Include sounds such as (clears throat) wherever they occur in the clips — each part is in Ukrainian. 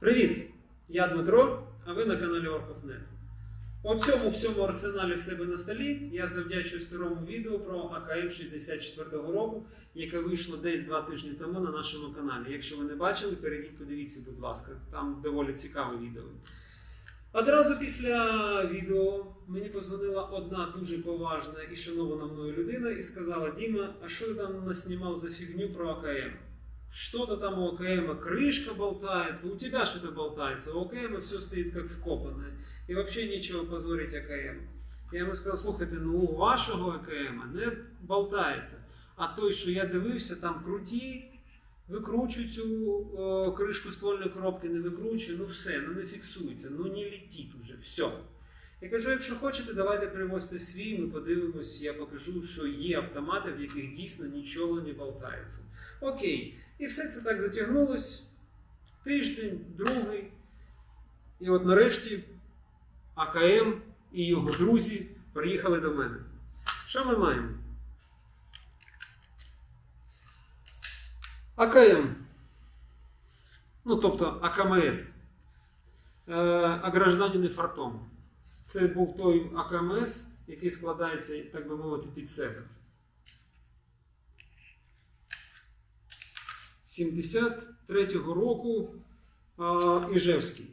Привіт! Я Дмитро, а ви на каналі Orkov.net. У цьому всьому арсеналі в себе на столі я завдячую старому відео про АКМ 64-го року, яке вийшло десь два тижні тому на нашому каналі. Якщо ви не бачили, перейдіть, подивіться, будь ласка, там доволі цікаве відео. Одразу після відео мені позвонила одна дуже поважна і шанована мною людина і сказала: Діма, а що ти там наснімав за фігню про АКМ? Что-то там у ОКМ, крышка болтается, у тебя что-то болтается, у ОКМ все стоит как вкопанное. И вообще нечего позорить АКМ. Я йому сказав, слухайте, ну у вашого АКМ не болтається. А той, що я дивився, там круті, викручу цю о, кришку ствольної коробки, не викручу, ну все, ну не фіксується, ну не летить уже, все. Я кажу, якщо хочете, давайте привозьте свій, ми подивимось, я покажу, що є автомати, в яких дійсно нічого не болтається. Окей. І все це так затягнулось. Тиждень, другий. І от нарешті АКМ і його друзі приїхали до мене. Що ми маємо? АКМ. Ну, тобто АКМС. Е, а гражданин фартом. Це був той АКМС, який складається, так би мовити, під себе. 73-го року а, Іжевський.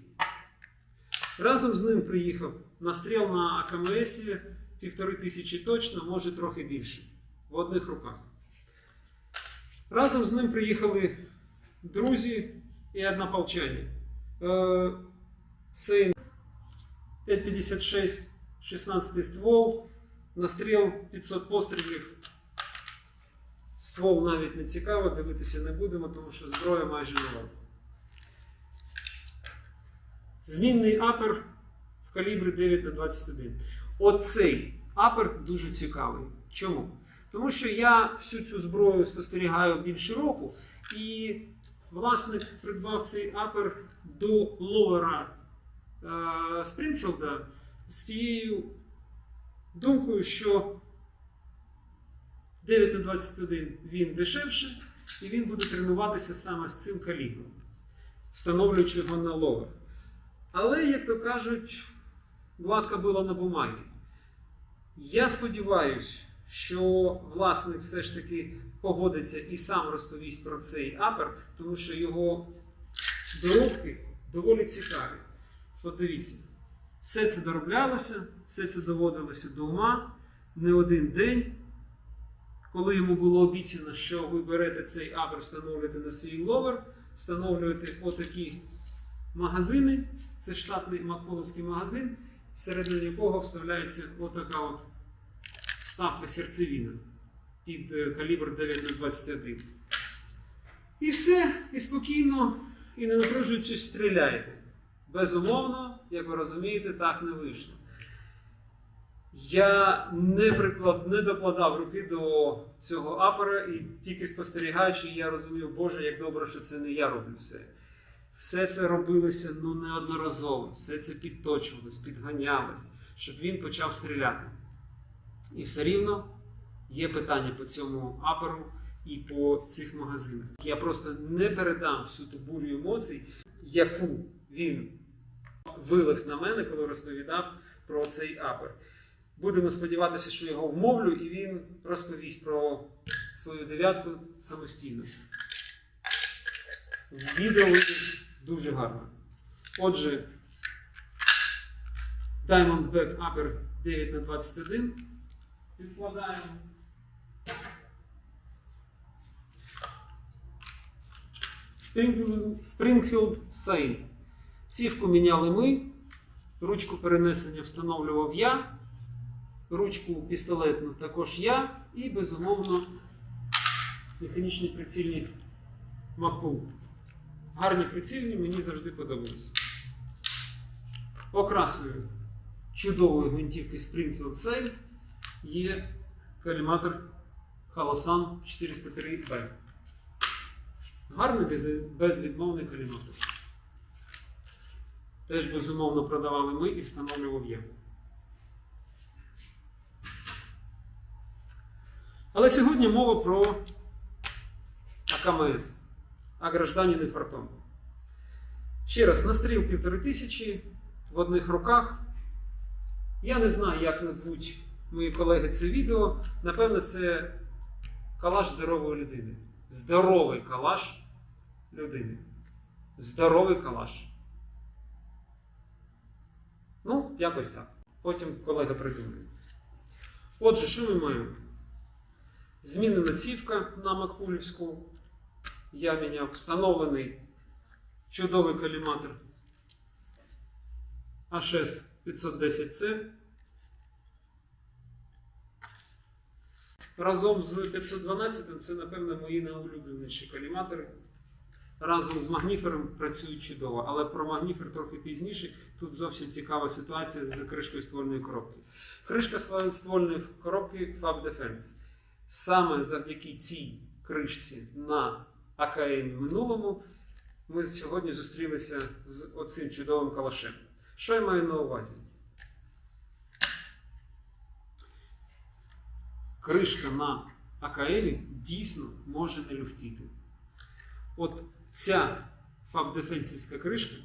Разом з ним приїхав настріл на АКМС півтори тисячі точно, може трохи більше. В одних руках. Разом з ним приїхали друзі і однополчані. Е, Сейн 556, 16 ствол, настріл 500 пострілів. Ствол навіть не цікаво, дивитися не будемо, тому що зброя майже нова. Змінний апер в калібрі 9 на 21. Оцей апер дуже цікавий. Чому? Тому що я всю цю зброю спостерігаю більше року, і власник придбав цей апер до ловера Спрінфілда з тією думкою, що 9 на 21 він дешевше, і він буде тренуватися саме з цим калібром, встановлюючи його на ловер. Але, як то кажуть, гладка була на бумагі. Я сподіваюся, що власник все ж таки погодиться і сам розповість про цей апер, тому що його доробки доволі цікаві. От дивіться, все це дороблялося, все це доводилося до ума не один день. Коли йому було обіцяно, що ви берете цей апер, встановлюєте на свій ловер, встановлюєте отакі магазини, це штатний макмоловський магазин, всередині якого вставляється отака от вставка серцевина під е, калібр 9 на 21. І все, і спокійно, і не напружуючись, стріляєте. Безумовно, як ви розумієте, так не вийшло. Я не, приклад, не докладав руки до цього апера, і тільки спостерігаючи, я розумів, Боже, як добре, що це не я роблю все. Все це робилося ну, неодноразово, все це підточувалось, підганялось, щоб він почав стріляти. І все рівно є питання по цьому аперу і по цих магазинах. Я просто не передам всю ту бурю емоцій, яку він вилив на мене, коли розповідав про цей апер. Будемо сподіватися, що його вмовлю, і він розповість про свою дев'ятку самостійно. Відео дуже гарно. Отже, Diamondback Upper 9 на 21 відкладаємо. Springfield- Saint. Цівку міняли ми, ручку перенесення встановлював я. Ручку пістолетну також я і, безумовно, механічні прицільні Макпул. Гарні прицільні, мені завжди подобались. Окрасою чудової гвинтівки Springfield Sail є каліматор Halasan 403B. Гарний безвідмовний каліматор. Теж безумовно продавали ми і встановлював я. Але сьогодні мова про АКМС, а гражданин фартом. Ще раз, настріл півтори тисячі в одних руках. Я не знаю, як назвуть мої колеги це відео. Напевно, це калаш здорової людини. Здоровий калаш людини. Здоровий калаш. Ну, якось так. Потім колега придумає. Отже, що ми маємо? Змінена цівка на Макпулівську. Я міняв встановлений чудовий коліматор HS 510C. Разом з 512 це, напевно, мої найулюбленіші коліматори. Разом з магніфером працюють чудово, але про магніфер трохи пізніше. Тут зовсім цікава ситуація з кришкою ствольної коробки. Кришка ствольної коробки Fab Defense. Саме завдяки цій кришці на АКМ минулому ми сьогодні зустрілися з оцим чудовим калашем. Що я маю на увазі? Кришка на АКМ дійсно може не люфтіти. От ця фабдефенсівська кришка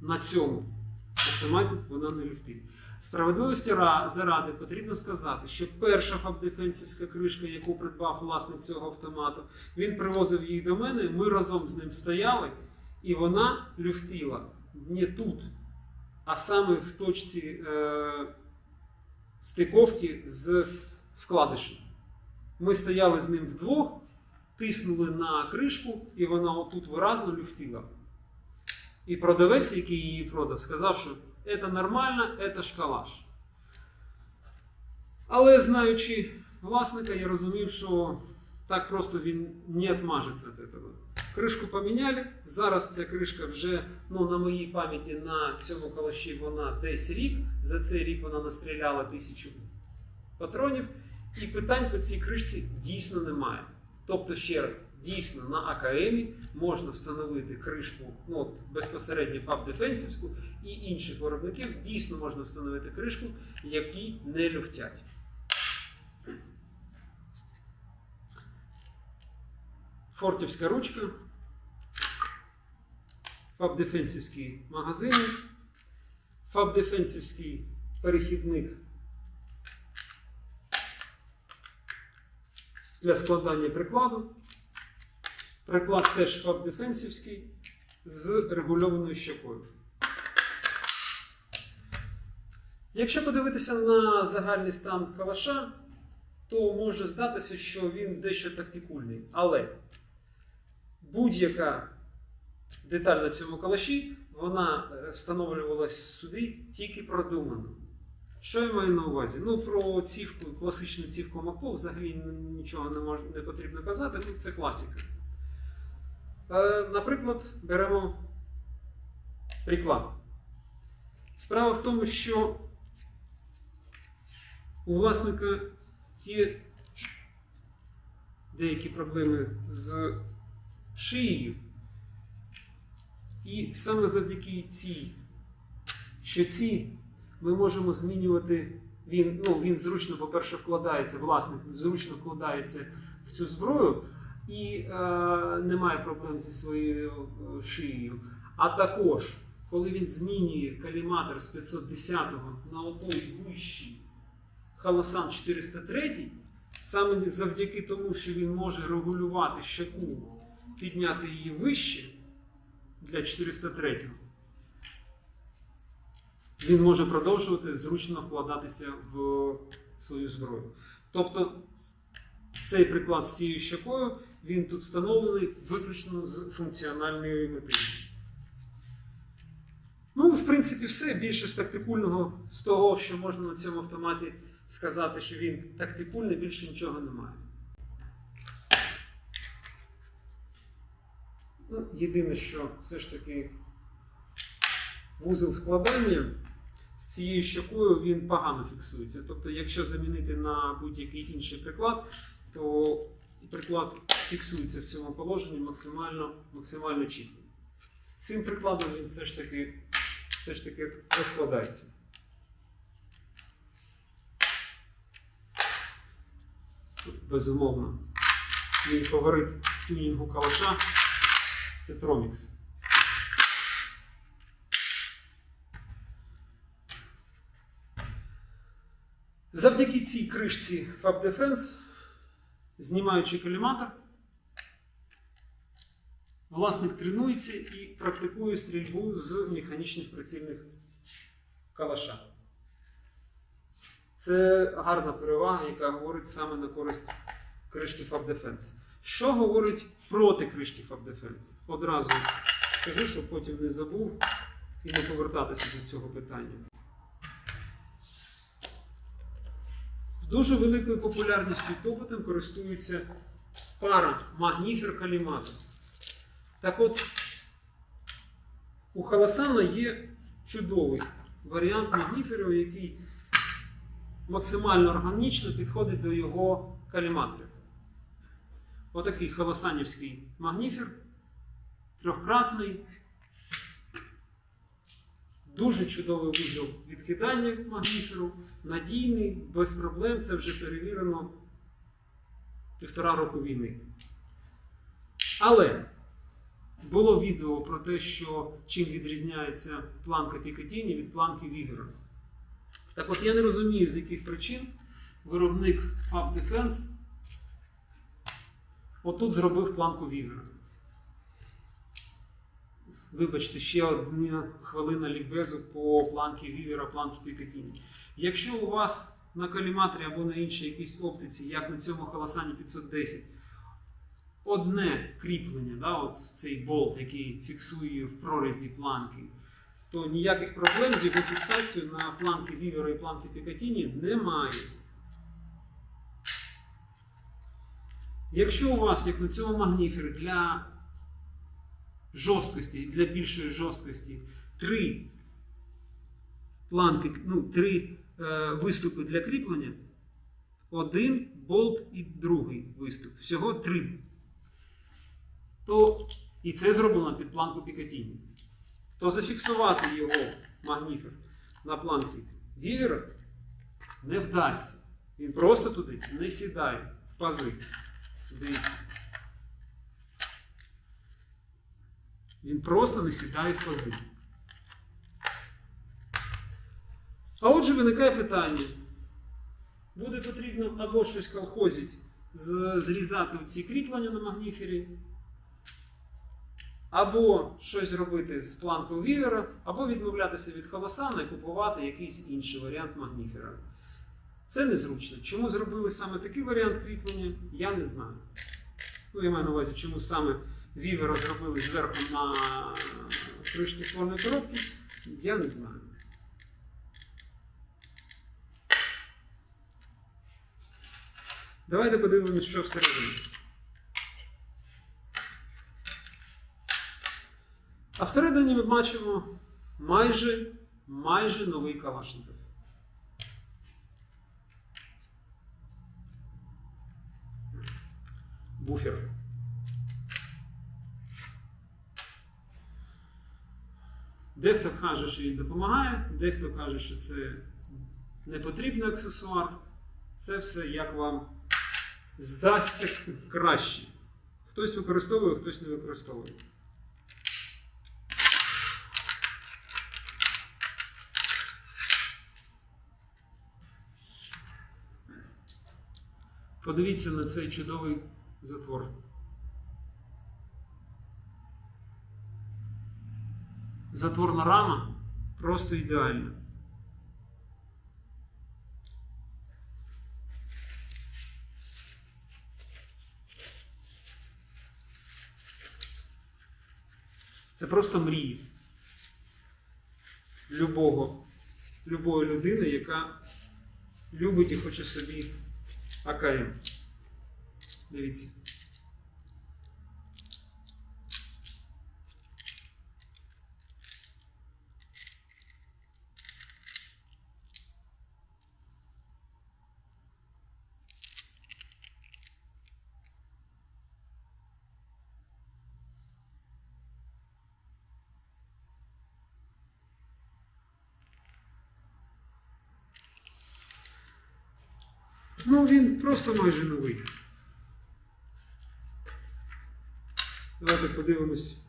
на цьому автоматі вона не люфтить. Справедливості заради потрібно сказати, що перша фабдефенсівська кришка, яку придбав власник цього автомату, він привозив її до мене, ми разом з ним стояли, і вона люфтіла не тут, а саме в точці е, стиковки з вкладишем. Ми стояли з ним вдвох, тиснули на кришку, і вона отут виразно люфтіла. І продавець, який її продав, сказав, що це нормально, це шкалаш. Але знаючи власника, я розумів, що так просто він не відмажеться від цього. Кришку поміняли. Зараз ця кришка вже ну, на моїй пам'яті на цьому калаші вона десь рік. За цей рік вона настріляла тисячу патронів. І питань по цій кришці дійсно немає. Тобто, ще раз, дійсно на АКМі можна встановити кришку ну, от, безпосередньо фаб-дефенсівську і інших виробників дійсно можна встановити кришку, які не люфтять. Фортівська ручка, фаб-дефенсівський магазин, фаб-дефенсівський перехідник для складання прикладу. Приклад теж фаб-дефенсівський з регульованою щокою. Якщо подивитися на загальний стан калаша, то може здатися, що він дещо тактикульний. Але будь-яка деталь на цьому калаші, вона е, встановлювалась сюди тільки продумано. Що я маю на увазі? Ну, про цівку, класичну цівку Макпол взагалі нічого не, мож, не потрібно казати, тут це класика. Е, наприклад, беремо приклад. Справа в тому, що у власника є деякі проблеми з шиєю. І саме завдяки цій щоці ми можемо змінювати. Він, ну, він зручно, по-перше, вкладається, власник зручно вкладається в цю зброю і е, немає проблем зі своєю е, шиєю. А також, коли він змінює каліматор з 510 на отой вищий Халасан 403, саме завдяки тому, що він може регулювати щоку, підняти її вище для 403 він може продовжувати зручно вкладатися в свою зброю. Тобто цей приклад з цією щокою він тут встановлений виключно з функціональної мети. Ну, в принципі, все більше з тактикульного, з того, що можна на цьому автоматі сказати, що він тактикульний, більше нічого немає. Ну, єдине, що все ж таки вузол складання з цією щокою він погано фіксується. Тобто, якщо замінити на будь-який інший приклад, то приклад фіксується в цьому положенні максимально, максимально чітко. З цим прикладом він все ж таки, все ж таки розкладається. Безумовно, мій фаворит тюнінгу калаша це Тромікс. Завдяки цій кришці Fab Defense, знімаючи коліматор, власник тренується і практикує стрільбу з механічних прицільних калаша. Це гарна перевага, яка говорить саме на користь кришки Fab Defense. Що говорить проти кришки Fab Defense? Одразу скажу, щоб потім не забув і не повертатися до цього питання. Дуже великою популярністю і попитом користуються пара магніфер каліматор. Так от, у Халасана є чудовий варіант магніферу, який максимально органічно підходить до його каліматорів. Отакий халасанівський магніфер, трьохкратний, дуже чудовий вузол відкидання магніферу, надійний, без проблем. Це вже перевірено півтора року війни. Але було відео про те, що чим відрізняється планка Пікатіні від планки Вігера. Так от я не розумію, з яких причин виробник Fab Defense отут зробив планку Вігера. Вибачте, ще одна хвилина лікбезу по планки Вівера, планки Пікатіні. Якщо у вас на каліматорі або на іншій якійсь оптиці, як на цьому Халасані 510, одне кріплення, да, от цей болт, який фіксує в прорізі планки, то ніяких проблем з його фіксацією на планки Вівера і планки Пікатіні немає. Якщо у вас, як на цьому магніфері, для жорсткості, для більшої жорсткості, три планки, ну, три е, виступи для кріплення, один болт і другий виступ. Всього три. То, і це зроблено під планку Пікатіні. То зафіксувати його магніфер на планки Вівера не вдасться. Він просто туди не сідає в пази. Дивіться. Він просто не сідає в пази. А отже, виникає питання. Буде потрібно або щось колхозить, зрізати ці кріплення на магніфері, або щось робити з планкою вівера, або відмовлятися від холосана і купувати якийсь інший варіант магніфера. Це незручно. Чому зробили саме такий варіант кріплення, я не знаю. Ну, я маю на увазі, чому саме вівера зробили зверху на кришки ствольної коробки, я не знаю. Давайте подивимось, що всередині. А всередині ми бачимо майже, майже новий калашников. Буфер. Дехто каже, що він допомагає, дехто каже, що це не потрібний аксесуар. Це все як вам здасться краще. Хтось використовує, хтось не використовує. Подивіться на цей чудовий затвор. Затворна рама просто ідеальна. Це просто мрія любого, любої людини, яка любить і хоче собі АКМ. Дивіться. Ну, він просто майже новий. Давайте подивимось.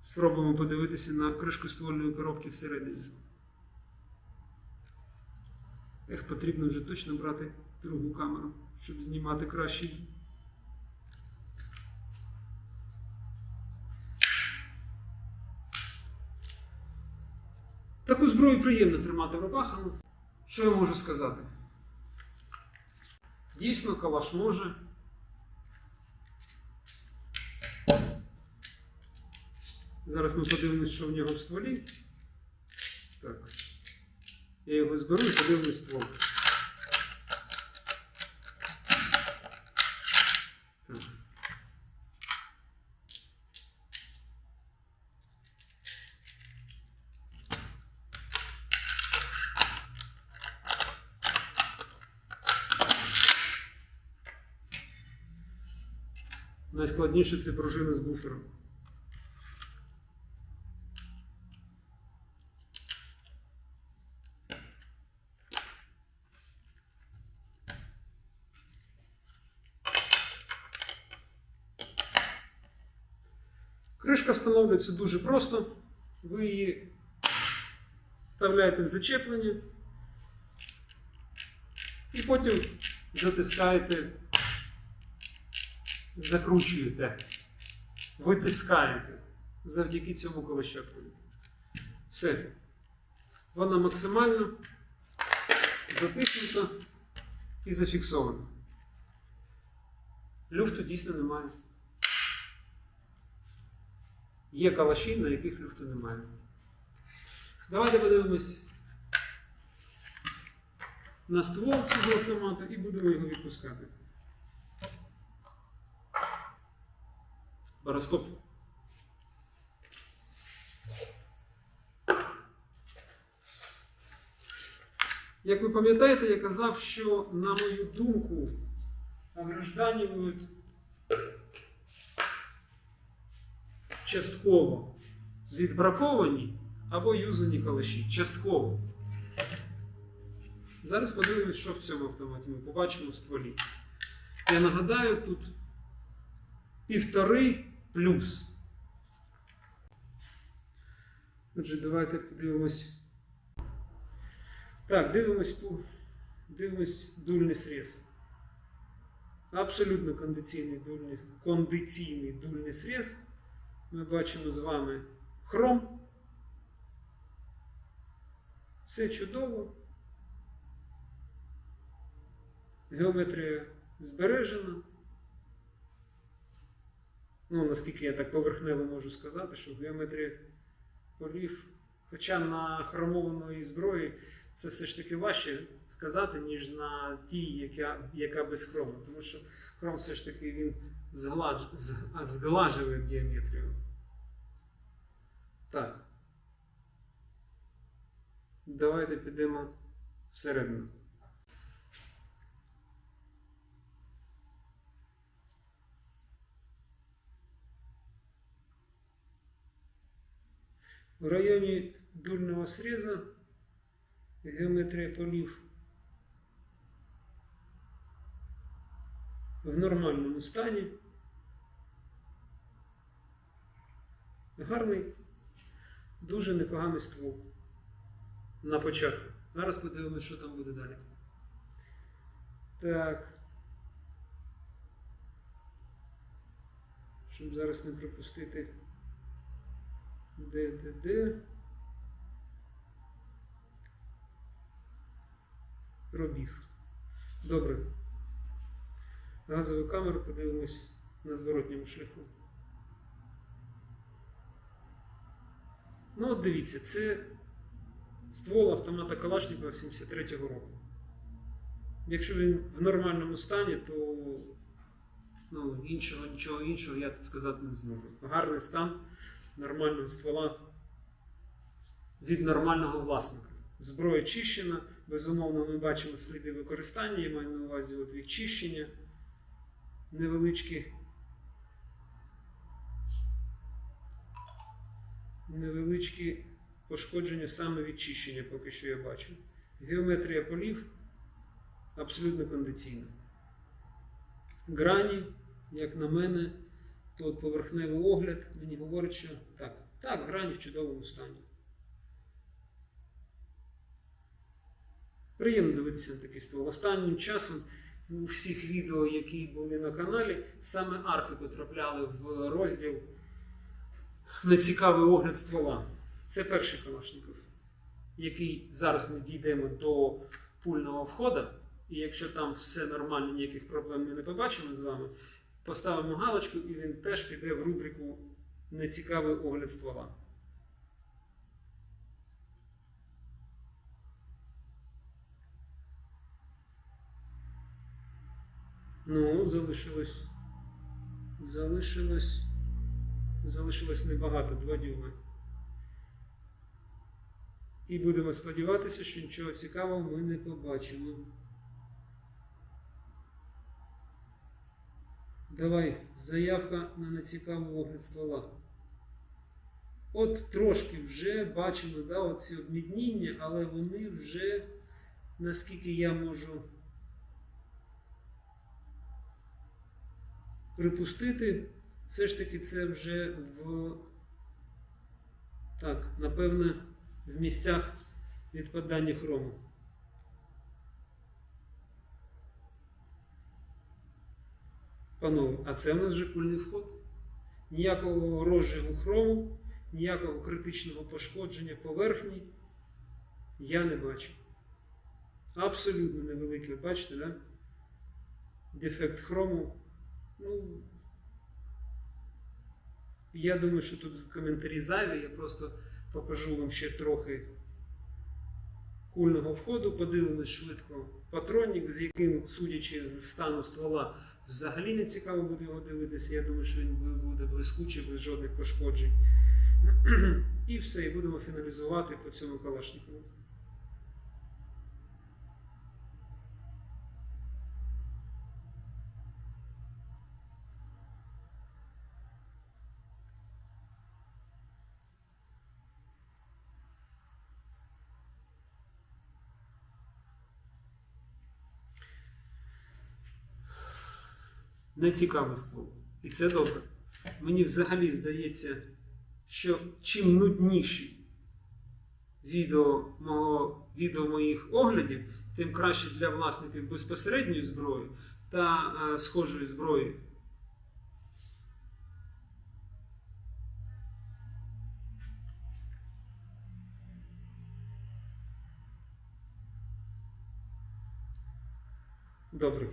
Спробуємо подивитися на кришку ствольної коробки всередині. Ех, потрібно вже точно брати другу камеру, щоб знімати краще. Таку зброю приємно тримати в руках, але що я можу сказати? Дійсно, калаш може. Зараз ми подивимось, що в нього в стволі. Так. Я його зберу і подивлюсь ствол. Так. Найскладніше це пружина з буфером. Кришка встановлюється дуже просто. Ви її вставляєте в зачеплення і потім затискаєте, закручуєте, витискаєте завдяки цьому колощаткові. Все. Вона максимально затиснута і зафіксована. Люфту дійсно немає. Є калаші, на яких люфту немає. Давайте подивимось на ствол цього автомата і будемо його відпускати. Бароскоп. Як ви пам'ятаєте, я казав, що, на мою думку, огражданюють частково відбраковані або юзані калаші. Частково. Зараз подивимось, що в цьому автоматі ми побачимо в стволі. Я нагадаю, тут півтори плюс. Отже, давайте подивимось. Так, дивимось, по- дивимось дульний сріз. Абсолютно кондиційний дульний, кондиційний дульний сріз. Ми бачимо з вами хром. Все чудово. Геометрія збережена. Ну, наскільки я так поверхнево можу сказати, що геометрія полів, хоча на хромованої зброї це все ж таки важче сказати, ніж на тій, яка, яка без хрому. Тому що хром все ж таки він згладж, з- зглажує геометрію. Так. Давайте підемо всередину. В районі дульного среза геометрія полів в нормальному стані. Гарний, дуже непоганий ствол на початку. Зараз подивимось, що там буде далі. Так. Щоб зараз не пропустити. Де. Пробіг. Добре. Газову камеру подивимось на зворотньому шляху. Ну, от дивіться, це ствол автомата Калашникова 73-го року. Якщо він в нормальному стані, то ну, іншого, нічого іншого я тут сказати не зможу. Гарний стан нормального ствола від нормального власника. Зброя чищена, безумовно, ми бачимо сліди використання, я маю на увазі от відчищення невеличкі. Невеличкі пошкодження саме відчищення, поки що я бачу. Геометрія полів абсолютно кондиційна. Грані, як на мене, то поверхневий огляд мені говорить, що так, так, грані в чудовому стані. Приємно дивитися на такий ствол. Останнім часом у всіх відео, які були на каналі, саме арки потрапляли в розділ нецікавий огляд ствола. Це перший Калашников, який зараз ми дійдемо до пульного входу. І якщо там все нормально, ніяких проблем ми не побачимо з вами, поставимо галочку і він теж піде в рубрику Нецікавий огляд ствола. Ну, залишилось. Залишилось. Залишилось небагато, два дюйми. І будемо сподіватися, що нічого цікавого ми не побачимо. Давай, заявка на нецікавий огляд ствола. От трошки вже бачимо да, оці обмідніння, але вони вже, наскільки я можу припустити, все ж таки це вже в. Так, напевне, в місцях відпадання хрому. Панове, а це у нас вже кульний вход. Ніякого розжигу хрому, ніякого критичного пошкодження поверхні я не бачу. Абсолютно невеликий, бачите, да? Дефект хрому. Ну, я думаю, що тут коментарі зайві, я просто покажу вам ще трохи кульного входу, подивимось швидко патронник, з яким, судячи з стану ствола, взагалі не цікаво буде його дивитися. Я думаю, що він буде блискучий, без жодних пошкоджень. (clears throat) І все, і будемо фіналізувати по цьому калашникову. Нецікавий ствол. І це добре. Мені взагалі здається, що чим нудніші відео, мого, відео моїх оглядів, тим краще для власників безпосередньої зброї та е, схожої зброї. Добре.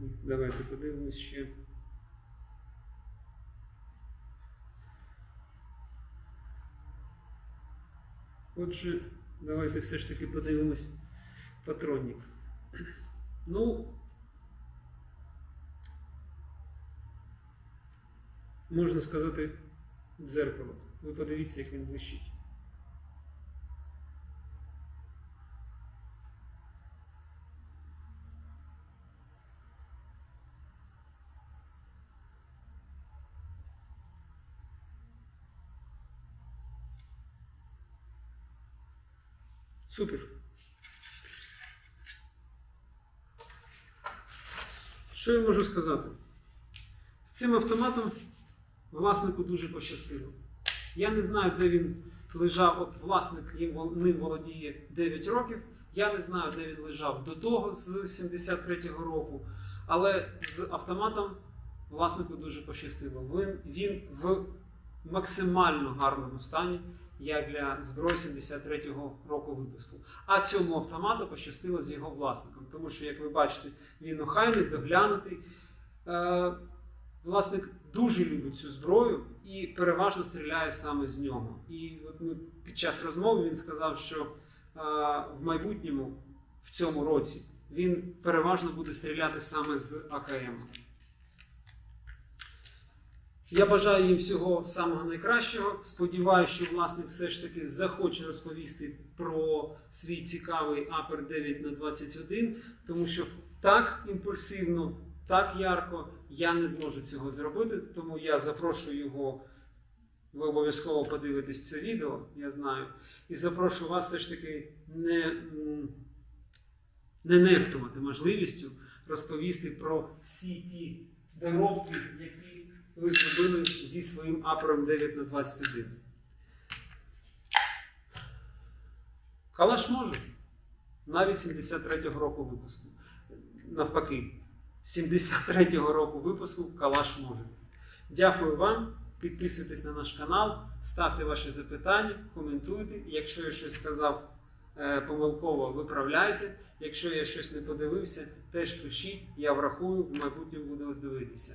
Давайте подивимось ще. Отже, давайте все ж таки подивимось патронник. Ну, можна сказати, дзеркало. Ви подивіться, як він блищить. Супер. Що я можу сказати? З цим автоматом власнику дуже пощастило. Я не знаю, де він лежав, от власник ним володіє 9 років. Я не знаю, де він лежав до того з 73-го року. Але з автоматом власнику дуже пощастило. Він, він в максимально гарному стані як для зброї 73-го року випуску. А цьому автомату пощастило з його власником, тому що, як ви бачите, він охайний, доглянутий. Е, власник дуже любить цю зброю і переважно стріляє саме з нього. І от ми під час розмови він сказав, що е, в майбутньому, в цьому році, він переважно буде стріляти саме з АКМ. Я бажаю їм всього самого найкращого. Сподіваюся, що власник все ж таки захоче розповісти про свій цікавий Апер 9 на 21, тому що так імпульсивно, так ярко я не зможу цього зробити. Тому я запрошую його. Ви обов'язково подивитесь це відео, я знаю. І запрошую вас все ж таки не, не нехтувати можливістю розповісти про всі ті доробки, які ви зробили зі своїм апером 9 на 21. Калаш може. Навіть 73-го року випуску. Навпаки, 73-го року випуску Калаш може. Дякую вам. Підписуйтесь на наш канал, ставте ваші запитання, коментуйте. Якщо я щось сказав е, помилково, виправляйте. Якщо я щось не подивився, теж пишіть, я врахую, в майбутньому буду дивитися.